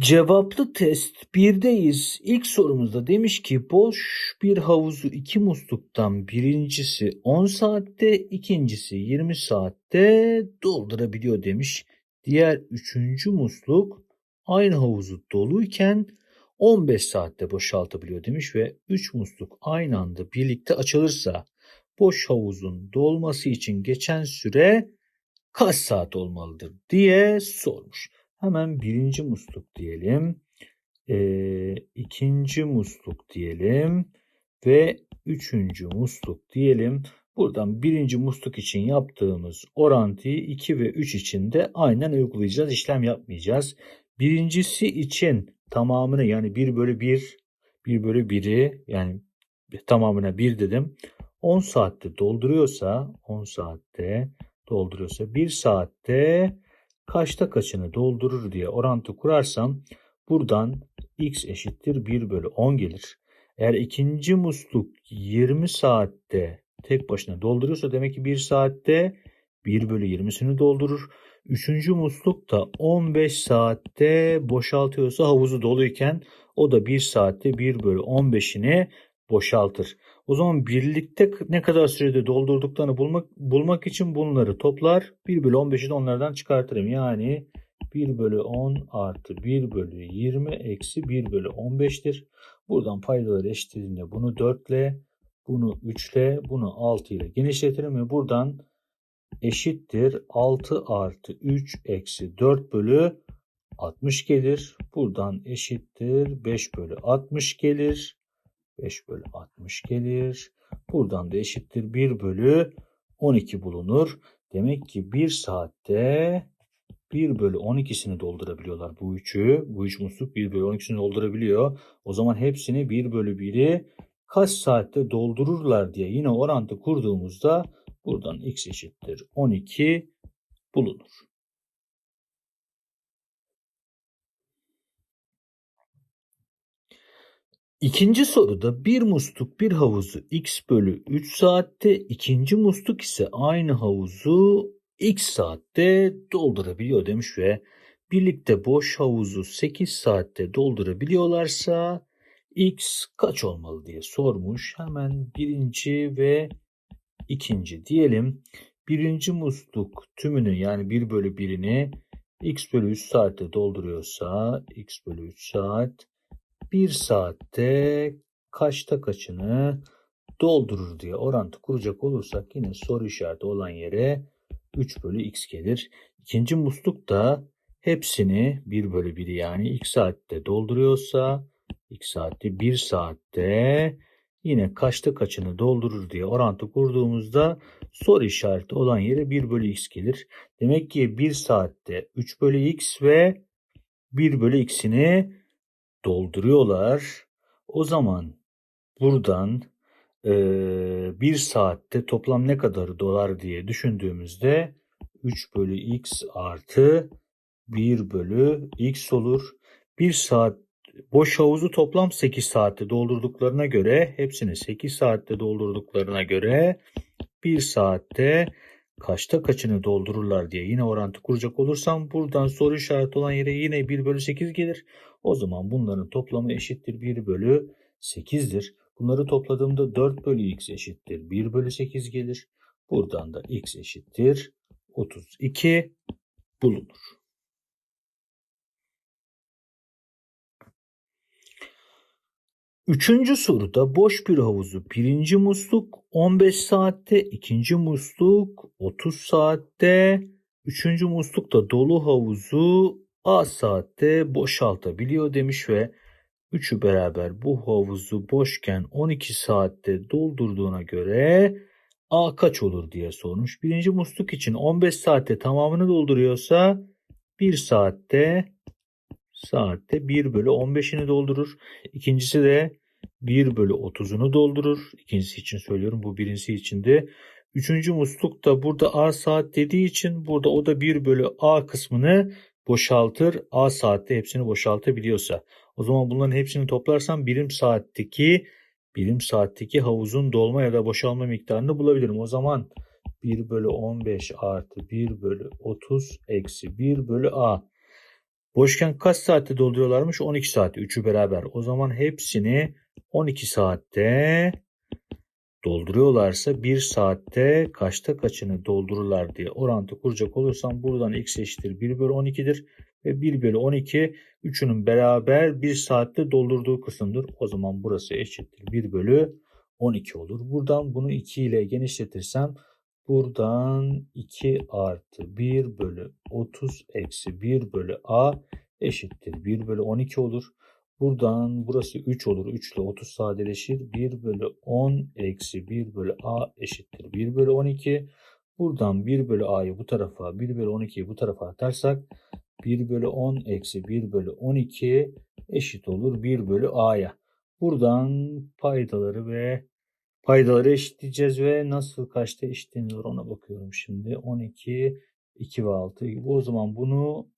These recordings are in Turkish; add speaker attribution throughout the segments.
Speaker 1: Cevaplı test 1'deyiz. İlk sorumuzda demiş ki boş bir havuzu iki musluktan birincisi 10 saatte, ikincisi 20 saatte doldurabiliyor demiş. Diğer üçüncü musluk aynı havuzu doluyken 15 saatte boşaltabiliyor demiş ve 3 musluk aynı anda birlikte açılırsa boş havuzun dolması için geçen süre kaç saat olmalıdır diye sormuş. Hemen birinci musluk diyelim. Ee, ikinci musluk diyelim. Ve üçüncü musluk diyelim. Buradan birinci musluk için yaptığımız orantıyı 2 ve 3 için de aynen uygulayacağız. İşlem yapmayacağız. Birincisi için tamamını yani 1 bölü 1, 1 bölü 1'i yani tamamına 1 dedim. 10 saatte dolduruyorsa 10 saatte dolduruyorsa 1 saatte kaçta kaçını doldurur diye orantı kurarsam buradan x eşittir 1 bölü 10 gelir. Eğer ikinci musluk 20 saatte tek başına dolduruyorsa demek ki 1 saatte 1 bölü 20'sini doldurur. Üçüncü musluk da 15 saatte boşaltıyorsa havuzu doluyken o da 1 saatte 1 bölü 15'ini boşaltır. O zaman birlikte ne kadar sürede doldurduklarını bulmak, bulmak için bunları toplar. 1 bölü 15'i de onlardan çıkartırım. Yani 1 bölü 10 artı 1 bölü 20 eksi 1 bölü 15'tir. Buradan paydaları eşitliğinde bunu 4 ile, bunu 3 ile, bunu 6 ile genişletirim ve buradan eşittir 6 artı 3 eksi 4 bölü 60 gelir. Buradan eşittir 5 bölü 60 gelir. 5 bölü 60 gelir. Buradan da eşittir 1 bölü 12 bulunur. Demek ki 1 saatte 1 bölü 12'sini doldurabiliyorlar bu üçü. Bu üç musluk 1 bölü 12'sini doldurabiliyor. O zaman hepsini 1 bölü 1'i kaç saatte doldururlar diye yine orantı kurduğumuzda buradan x eşittir 12 bulunur. İkinci soruda bir musluk bir havuzu x bölü 3 saatte, ikinci musluk ise aynı havuzu x saatte doldurabiliyor demiş ve birlikte boş havuzu 8 saatte doldurabiliyorlarsa x kaç olmalı diye sormuş. Hemen birinci ve ikinci diyelim. Birinci musluk tümünü yani 1 bölü 1'ini x bölü 3 saatte dolduruyorsa x bölü 3 saat bir saatte kaçta kaçını doldurur diye orantı kuracak olursak yine soru işareti olan yere 3 bölü x gelir. İkinci musluk da hepsini 1 bölü 1'i yani x saatte dolduruyorsa x saatte 1 saatte yine kaçta kaçını doldurur diye orantı kurduğumuzda soru işareti olan yere 1 bölü x gelir. Demek ki 1 saatte 3 bölü x ve 1 bölü x'ini dolduruyorlar. O zaman buradan e, bir saatte toplam ne kadar dolar diye düşündüğümüzde 3 bölü x artı 1 bölü x olur. Bir saat boş havuzu toplam 8 saatte doldurduklarına göre hepsini 8 saatte doldurduklarına göre 1 saatte kaçta kaçını doldururlar diye yine orantı kuracak olursam buradan soru işareti olan yere yine 1 bölü 8 gelir. O zaman bunların toplamı eşittir 1 bölü 8'dir. Bunları topladığımda 4 bölü x eşittir 1 bölü 8 gelir. Buradan da x eşittir 32 bulunur. Üçüncü soruda boş bir havuzu birinci musluk 15 saatte, ikinci musluk 30 saatte, üçüncü musluk da dolu havuzu A saatte boşaltabiliyor demiş ve üçü beraber bu havuzu boşken 12 saatte doldurduğuna göre A kaç olur diye sormuş. Birinci musluk için 15 saatte tamamını dolduruyorsa 1 saatte saatte 1 bölü 15'ini doldurur. İkincisi de 1 bölü 30'unu doldurur. İkincisi için söylüyorum bu birincisi için de. Üçüncü musluk da burada A saat dediği için burada o da 1 bölü A kısmını boşaltır. A saatte hepsini boşaltabiliyorsa. O zaman bunların hepsini toplarsam birim saatteki birim saatteki havuzun dolma ya da boşalma miktarını bulabilirim. O zaman 1 bölü 15 artı 1 bölü 30 eksi 1 bölü A. Boşken kaç saatte dolduruyorlarmış? 12 saatte. Üçü beraber. O zaman hepsini 12 saatte dolduruyorlarsa 1 saatte kaçta kaçını doldururlar diye orantı kuracak olursam buradan x eşittir 1 bölü 12'dir. Ve 1 bölü 12 üçünün beraber 1 saatte doldurduğu kısımdır. O zaman burası eşittir 1 bölü 12 olur. Buradan bunu 2 ile genişletirsem buradan 2 artı 1 bölü 30 eksi 1 bölü a eşittir 1 bölü 12 olur. Buradan burası 3 olur. 3 ile 30 sadeleşir. 1 bölü 10 eksi 1 bölü a eşittir. 1 bölü 12. Buradan 1 bölü a'yı bu tarafa 1 bölü 12'yi bu tarafa atarsak 1 bölü 10 eksi 1 bölü 12 eşit olur 1 bölü a'ya. Buradan paydaları ve paydaları eşitleyeceğiz ve nasıl kaçta eşitleniyor ona bakıyorum şimdi. 12, 2 ve 6 gibi. O zaman bunu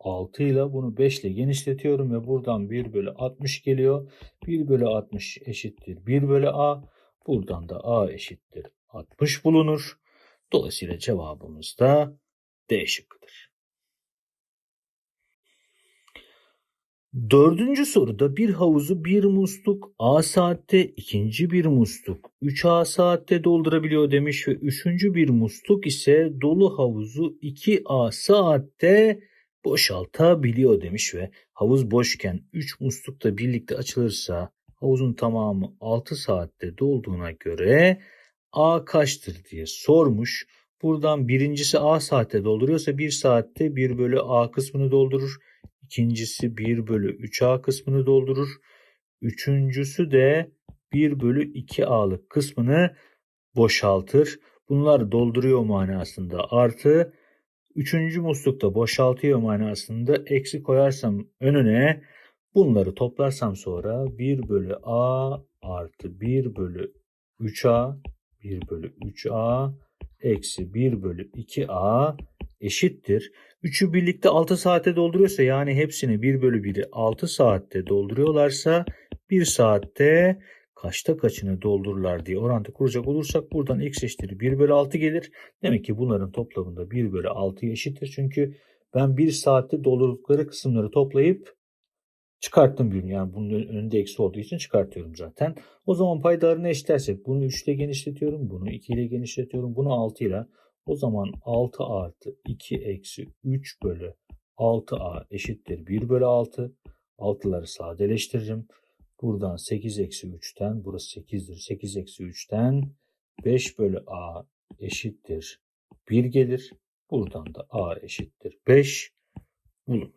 Speaker 1: 6 ile bunu 5 ile genişletiyorum ve buradan 1 bölü 60 geliyor. 1 bölü 60 eşittir 1 bölü a. Buradan da a eşittir 60 bulunur. Dolayısıyla cevabımız da D şıkkıdır. Dördüncü soruda bir havuzu bir musluk A saatte, ikinci bir musluk 3A saatte doldurabiliyor demiş ve üçüncü bir musluk ise dolu havuzu 2A saatte boşaltabiliyor demiş ve havuz boşken 3 musluk da birlikte açılırsa havuzun tamamı 6 saatte dolduğuna göre A kaçtır diye sormuş. Buradan birincisi A saatte dolduruyorsa 1 saatte 1 bölü A kısmını doldurur. İkincisi 1 bölü 3A kısmını doldurur. Üçüncüsü de 1 bölü 2A'lık kısmını boşaltır. Bunlar dolduruyor manasında artı Üçüncü muslukta boşaltıyor manasında eksi koyarsam önüne bunları toplarsam sonra 1 bölü a artı 1 bölü 3a 1 bölü 3a eksi 1 bölü 2a eşittir. Üçü birlikte 6 saate dolduruyorsa yani hepsini 1 bölü 1'i 6 saatte dolduruyorlarsa 1 saatte kaçta kaçını doldururlar diye orantı kuracak olursak buradan x eşittir 1 bölü 6 gelir. Demek ki bunların toplamında 1 bölü 6 eşittir. Çünkü ben 1 saatte doldurdukları kısımları toplayıp çıkarttım birini. Yani bunun önünde eksi olduğu için çıkartıyorum zaten. O zaman paydalarını eşitlersek bunu 3 ile genişletiyorum. Bunu 2 ile genişletiyorum. Bunu 6 ile. O zaman 6 artı 2 eksi 3 bölü 6a eşittir 1 bölü 6. 6'ları sadeleştiririm. Buradan 8 eksi 3'ten burası 8'dir. 8 eksi 3'ten 5 bölü a eşittir 1 gelir. Buradan da a eşittir 5 bulunur.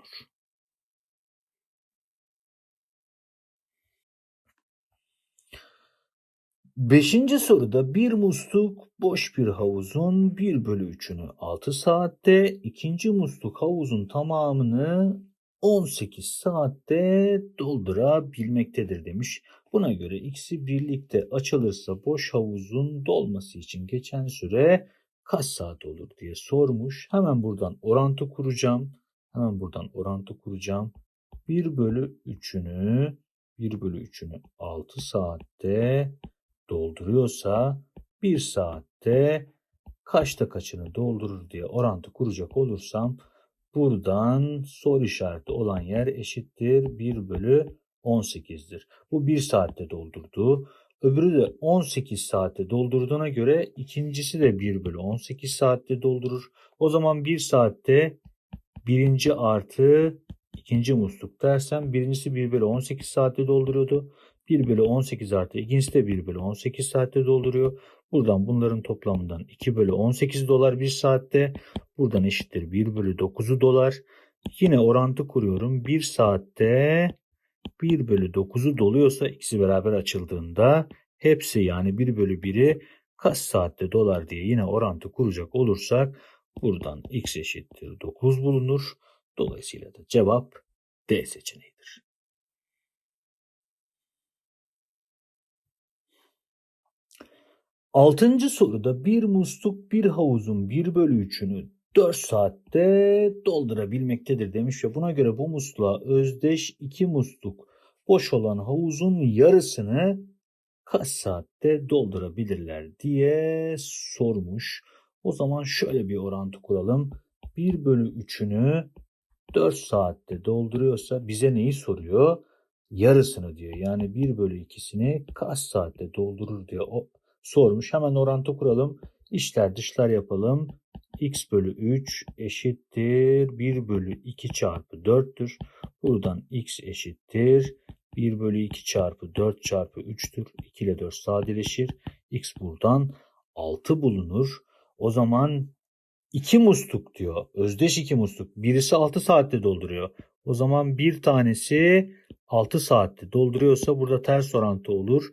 Speaker 1: Beşinci soruda bir musluk boş bir havuzun 1 bölü 3'ünü 6 saatte, ikinci musluk havuzun tamamını 18 saatte doldurabilmektedir demiş. Buna göre ikisi birlikte açılırsa boş havuzun dolması için geçen süre kaç saat olur diye sormuş. Hemen buradan orantı kuracağım. Hemen buradan orantı kuracağım. 1 bölü 3'ünü 1 bölü 3'ünü 6 saatte dolduruyorsa 1 saatte kaçta kaçını doldurur diye orantı kuracak olursam Buradan soru işareti olan yer eşittir 1 bölü 18'dir. Bu 1 saatte doldurdu. Öbürü de 18 saatte doldurduğuna göre ikincisi de 1 bölü 18 saatte doldurur. O zaman 1 saatte birinci artı ikinci musluk dersem birincisi 1 bölü 18 saatte dolduruyordu. 1 bölü 18 artı ikincisi de 1 bölü 18 saatte dolduruyor. Buradan bunların toplamından 2 bölü 18 dolar 1 saatte. Buradan eşittir 1 bölü 9'u dolar. Yine orantı kuruyorum. 1 saatte 1 bölü 9'u doluyorsa ikisi beraber açıldığında hepsi yani 1 bölü 1'i kaç saatte dolar diye yine orantı kuracak olursak buradan x eşittir 9 bulunur. Dolayısıyla da cevap D seçeneğidir. Altıncı soruda bir musluk bir havuzun 1 bölü 3'ünü 4 saatte doldurabilmektedir demiş ve buna göre bu musluğa özdeş 2 musluk boş olan havuzun yarısını kaç saatte doldurabilirler diye sormuş. O zaman şöyle bir orantı kuralım. 1 bölü 3'ünü 4 saatte dolduruyorsa bize neyi soruyor? Yarısını diyor. Yani 1 bölü 2'sini kaç saatte doldurur diye o sormuş. Hemen orantı kuralım. İşler dışlar yapalım. x bölü 3 eşittir 1 bölü 2 çarpı 4'tür. Buradan x eşittir 1 bölü 2 çarpı 4 çarpı 3'tür. 2 ile 4 sadeleşir. x buradan 6 bulunur. O zaman 2 musluk diyor. Özdeş 2 musluk. Birisi 6 saatte dolduruyor. O zaman bir tanesi 6 saatte dolduruyorsa burada ters orantı olur.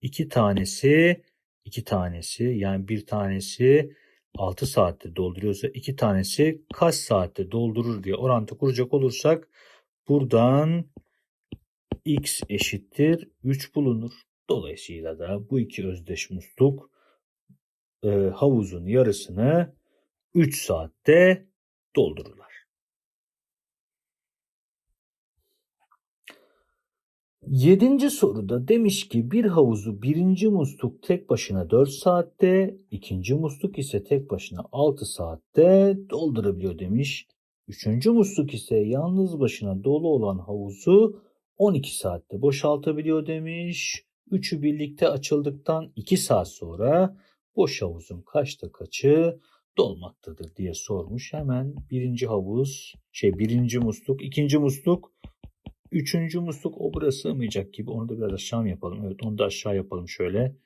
Speaker 1: 2 tanesi 2 tanesi yani bir tanesi 6 saatte dolduruyorsa 2 tanesi kaç saatte doldurur diye orantı kuracak olursak buradan x eşittir 3 bulunur. Dolayısıyla da bu iki özdeş musluk e, havuzun yarısını 3 saatte doldururlar. Yedinci soruda demiş ki bir havuzu birinci musluk tek başına 4 saatte, ikinci musluk ise tek başına 6 saatte doldurabiliyor demiş. Üçüncü musluk ise yalnız başına dolu olan havuzu 12 saatte boşaltabiliyor demiş. Üçü birlikte açıldıktan 2 saat sonra boş havuzun kaçta kaçı dolmaktadır diye sormuş. Hemen birinci havuz, şey birinci musluk, ikinci musluk, üçüncü musluk o buraya sığmayacak gibi. Onu da biraz aşağı yapalım? Evet onu da aşağı yapalım şöyle.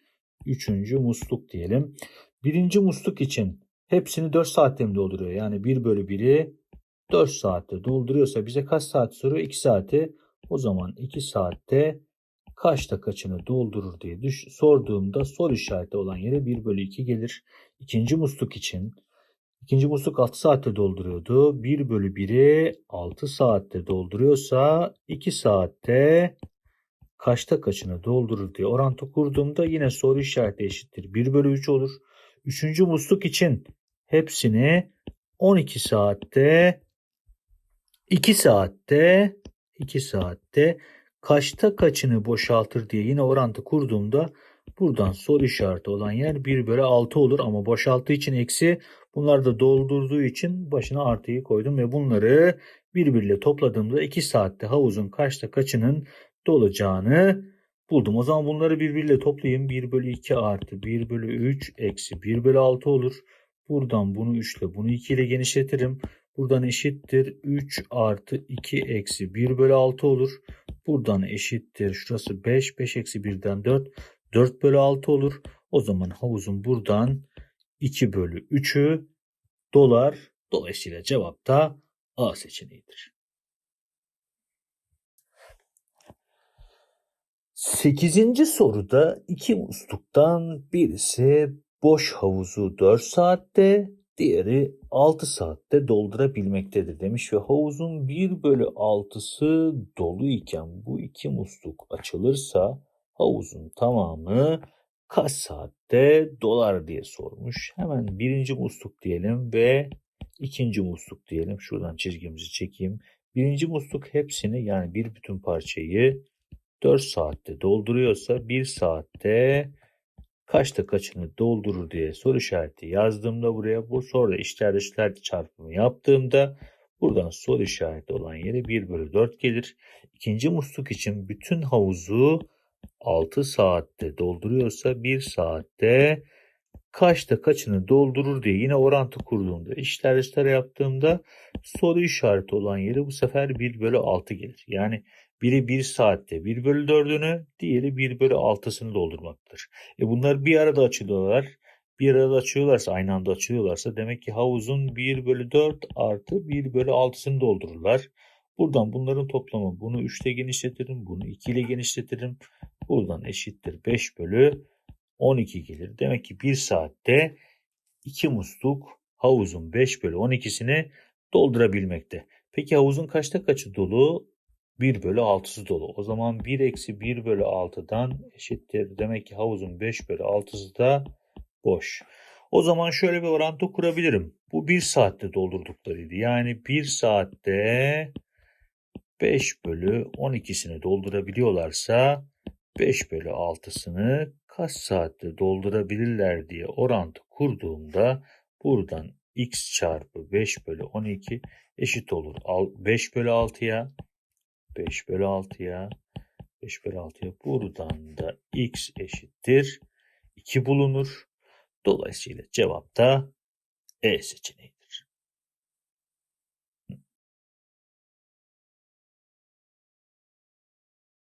Speaker 1: Üçüncü musluk diyelim. Birinci musluk için hepsini 4 saatte mi dolduruyor? Yani 1 bölü 1'i 4 saatte dolduruyorsa bize kaç saat soruyor? 2 saati. O zaman 2 saatte kaçta kaçını doldurur diye düş sorduğumda soru işareti olan yere 1 bölü 2 gelir. İkinci musluk için ikinci musluk 6 saatte dolduruyordu. 1 bölü 1'i 6 saatte dolduruyorsa 2 saatte kaçta kaçını doldurur diye orantı kurduğumda yine soru işareti eşittir. 1 bölü 3 olur. Üçüncü musluk için hepsini 12 saatte 2 saatte 2 saatte kaçta kaçını boşaltır diye yine orantı kurduğumda buradan soru işareti olan yer 1 bölü 6 olur ama boşalttığı için eksi bunlar da doldurduğu için başına artıyı koydum ve bunları birbiriyle topladığımda 2 saatte havuzun kaçta kaçının dolacağını buldum. O zaman bunları birbiriyle toplayayım. 1 bölü 2 artı 1 bölü 3 eksi 1 bölü 6 olur. Buradan bunu 3 ile bunu 2 ile genişletirim. Buradan eşittir 3 artı 2 eksi 1 bölü 6 olur. Buradan eşittir şurası 5. 5 eksi 1'den 4. 4 bölü 6 olur. O zaman havuzun buradan 2 bölü 3'ü dolar. Dolayısıyla cevap da A seçeneğidir. Sekizinci soruda iki musluktan birisi boş havuzu 4 saatte, diğeri 6 saatte doldurabilmektedir demiş ve havuzun 1 bölü 6'sı dolu iken bu iki musluk açılırsa havuzun tamamı kaç saatte dolar diye sormuş. Hemen birinci musluk diyelim ve ikinci musluk diyelim. Şuradan çizgimizi çekeyim. Birinci musluk hepsini yani bir bütün parçayı 4 saatte dolduruyorsa 1 saatte kaçta kaçını doldurur diye soru işareti yazdığımda buraya bu sonra işler dışlar çarpımı yaptığımda buradan soru işareti olan yere 1 bölü 4 gelir. İkinci musluk için bütün havuzu 6 saatte dolduruyorsa 1 saatte kaçta kaçını doldurur diye yine orantı kurduğumda işler dışlar yaptığımda soru işareti olan yere bu sefer 1 bölü 6 gelir. Yani biri 1 saatte 1 bölü 4'ünü, diğeri 1 bölü 6'sını doldurmaktadır. E bunlar bir arada açılıyorlar. Bir arada açıyorlarsa, aynı anda açıyorlarsa demek ki havuzun 1 bölü 4 artı 1 bölü 6'sını doldururlar. Buradan bunların toplamı bunu 3 ile genişletirim, bunu 2 ile genişletirim. Buradan eşittir 5 bölü 12 gelir. Demek ki 1 saatte 2 musluk havuzun 5 bölü 12'sini doldurabilmekte. Peki havuzun kaçta kaçı dolu? 1 bölü 6'sı dolu. O zaman 1 eksi 1 bölü 6'dan eşittir. Demek ki havuzun 5 bölü 6'sı da boş. O zaman şöyle bir orantı kurabilirim. Bu 1 saatte doldurduklarıydı. Yani 1 saatte 5 bölü 12'sini doldurabiliyorlarsa 5 bölü 6'sını kaç saatte doldurabilirler diye orantı kurduğumda buradan x çarpı 5 bölü 12 eşit olur. Al- 5 bölü 6'ya 5 bölü 6'ya 5 bölü 6'ya buradan da x eşittir 2 bulunur. Dolayısıyla cevap da E seçeneğidir.